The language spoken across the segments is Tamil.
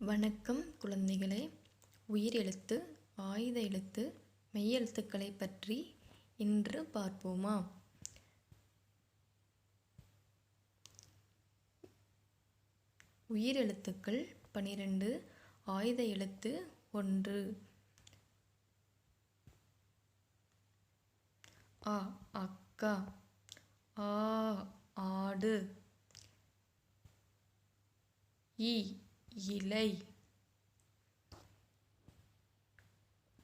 வணக்கம் குழந்தைகளே. உயிரெழுத்து ஆயுத எழுத்து மெய்யெழுத்துக்களை பற்றி இன்று பார்ப்போமா? உயிரெழுத்துக்கள் பனிரெண்டு ஆயுத எழுத்து ஒன்று. அ அக்கா. ஆ ஆடு. இ இலை.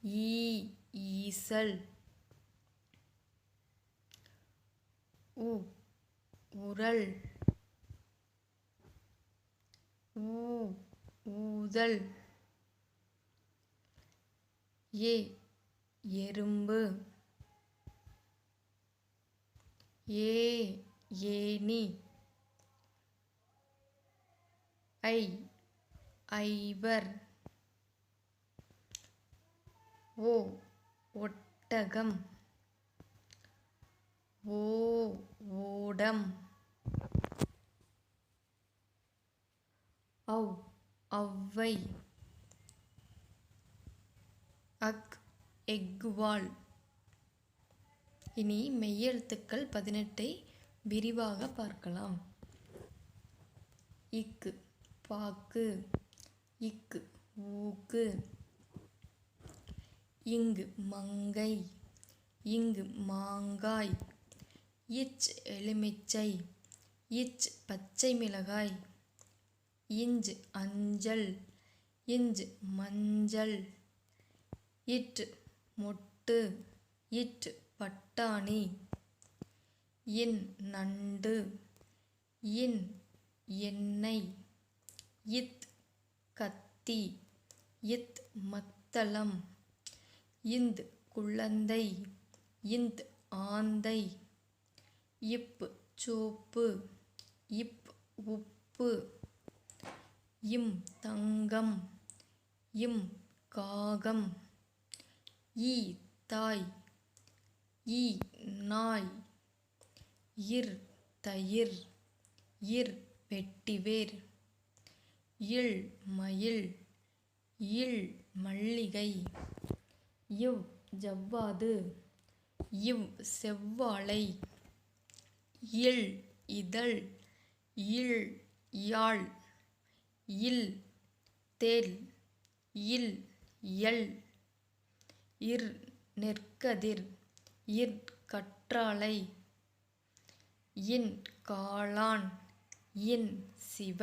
ஈ ஈசல். உ உரல். ஊ ஊதல். ஏ எறும்பு. ஏ ஏனி ஐ ஐவர். ஓ ஒட்டகம். ஓ ஓடம். ஔ அவ்வை அக் எக்வால் இனி மெய்யெழுத்துக்கள் பதினெட்டை விரிவாக பார்க்கலாம். இக்கு பாக்கு. இக்கு ஊக்கு. இங்கு மங்கை இங்கு மாங்காய். இச் எலுமிச்சை இச் பச்சை மிளகாய். இஞ்சு அஞ்சல் இஞ்சு மஞ்சள். இட் மொட்டு இட் பட்டாணி. இன் நண்டு இன் எண்ணெய். இத் கத்தி இத் மத்தளம் இந்த் குழந்தை இந்த் ஆந்தை இப் சோப்பு இப் உப்பு இம் தங்கம் இம் காகம் ஈ தாய் ஈ நாய் இர் தயிர் இர் வெட்டிவேர் இல் மயில் இல் மல்லிகை இவ் ஜவ்வாது இவ் செவ்வாழை இல் இதழ் இல் யாழ் இல் தேல் இல் எல் இர் நெற்கதிர் இர் கற்றாழை இன் காளான் இன் சிவன்.